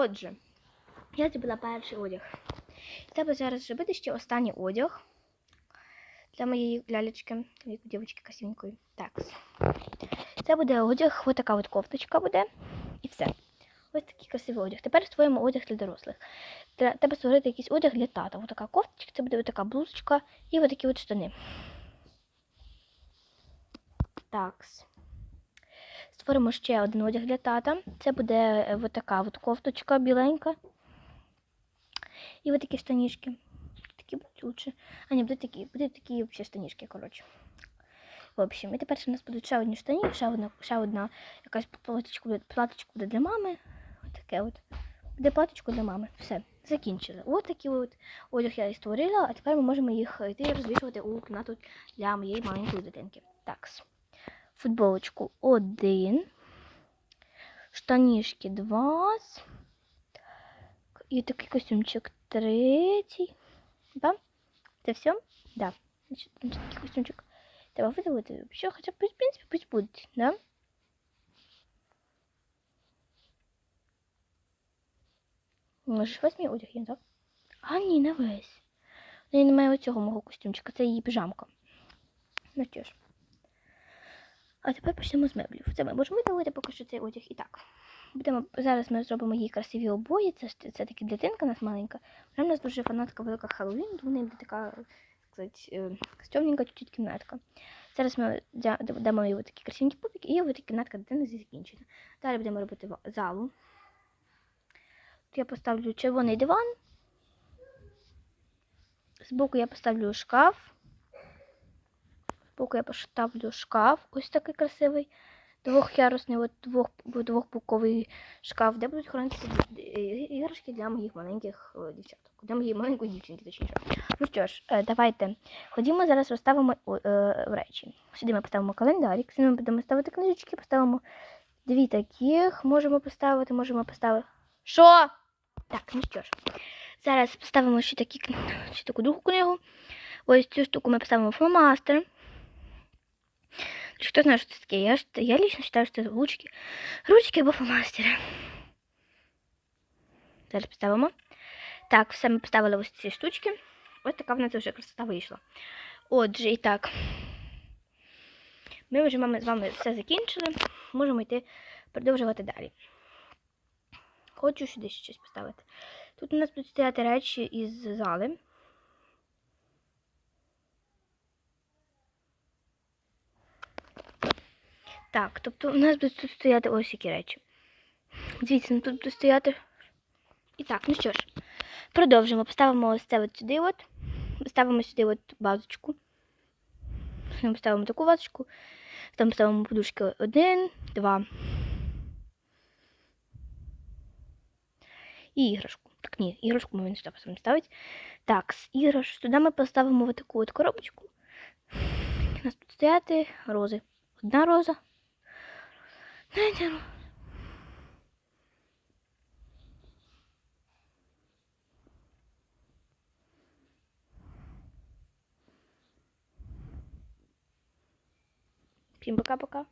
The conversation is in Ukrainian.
Отже, я зробила перший одяг. Треба зараз зробити ще останній одяг для моєї лялечки, дівчинки красивенької. Так. Це буде одяг, ось така от кофточка буде. І все. Ось такий красивий одяг. Тепер створюємо одяг для дорослих. Треба створити якийсь одяг для тата. Ось така кофточка, це буде ось така блузочка і ось такі от штани. Так. Створимо ще один одяг для тата. Це буде е, така от кофточка біленька. І ось такі штанішки. Такі будуть лучше. А ні, будуть такі, будуть такі взагалі штанішки, коротше. В общем, і тепер у нас будуть ще одні штані, ще одна, ще одна якась платочка буде, платочка буде для мами. Ось таке от. Буде платочку для мами. Все, закінчили. Ось такі от одяг я і створила, а тепер ми можемо їх йти розвішувати у кімнату для моєї маленької дитинки. Так. Футболочку один. Штанішки два. І такий костюмчик третій. Да? Це все? Да. Значить, значить, такий костюмчик. Треба видалити. Що, хоча б, в принципі, пусть будуть, да? Може, весь мій одяг є, так? А, ні, не весь. У неї немає оцього мого костюмчика, це її піжамка. Ну що ж. А тепер почнемо з меблів. Це ми можемо видалити поки що цей одяг і так. Будемо, зараз ми зробимо їй красиві обої. Це, ж- це таки дитинка у нас маленька. Вона в нас дуже фанатка велика Хеллоуін, то в неї буде така, е, стьомненька чуть-чуть кімнатка. Зараз ми дамо їй такі красивенькі пупики, і ось кімнатка дитини закінчена. Далі будемо робити залу. Тут я поставлю червоний диван. Збоку я поставлю шкаф. Збоку я поставлю шкаф, ось такий красивий. Двохярусний, от двох, двохбуковий шкаф, де будуть хранитися іграшки для моїх маленьких е, дівчаток. Для моєї маленької дівчинки, точніше. Ну що ж, е, давайте ходімо зараз розставимо е, речі. Сюди ми поставимо календарик, сюди ми будемо ставити книжечки, поставимо дві таких. Можемо поставити, можемо поставити. Що? Так, ну що ж. Зараз поставимо ще, такі, ще таку другу книгу. Ось цю штуку ми поставимо фломастер. Хто знає, що це таке? Я, ж- я лично вважаю, що це ручки. Ручки або фломастери. Зараз поставимо. Так, все ми поставили ось ці штучки. Ось така в нас вже красота вийшла. Отже, і так. Ми вже мами, з вами все закінчили. Можемо йти продовжувати далі. Хочу сюди ще щось поставити. Тут у нас будуть стояти речі із зали. Так, тобто у нас будуть тут стояти ось які речі. Дивіться, ну тут буде стояти. І так, ну що ж, продовжимо. Поставимо ось це от сюди от. Ставимо сюди от базочку. Потім Поставимо таку вазочку. Там ставимо подушки один, два. І іграшку. Так, ні, іграшку ми не сюди ставити. Так, з іграш. Сюди ми поставимо ось таку от коробочку. У нас тут стояти рози. Одна роза. Знаєте, ну, Всім пока-пока.